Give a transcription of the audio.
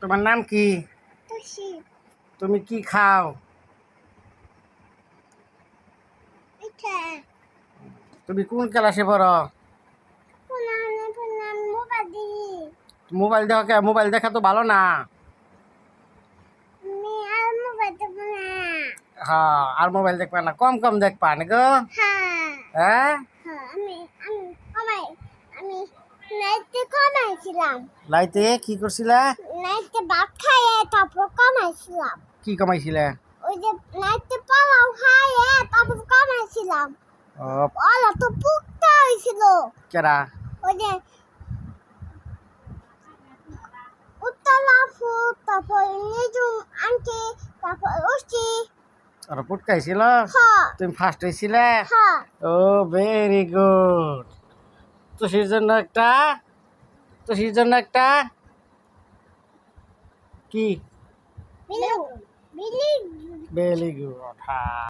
তোমার নাম কি? তুমি কি খাও? তুমি কোন ক্লাসে পড়ো? মোবাইল দেখো কে? মোবাইল দেখা তো ভালো না। আমি আর মোবাইল হ্যাঁ আর মোবাইল দেখবা না। কম কম দেখবা না গো। হ্যাঁ। হ্যাঁ? হ্যাঁ লাইতে কি করছিলা? নাইতে ভাত খাইয়ে তারপর কমাইছিলাম। কি কমাইছিলে? ওই যে নাইতে পোলাও খাইয়ে তারপর কমাইছিলাম। ও। ওলা তো পুকটা হয়েছিল কেরা ওই যে উত্তলা ফুট তারপর নিজুম আন্টি তারপর উষ্টি আর পুটকাইছিল হ্যাঁ তুমি ফার্স্ট হয়েছিলে হ্যাঁ ও ভেরি গুড তুষির জন্য একটা তুষির জন্য একটা কি? ভেরি গুড হ্যাঁ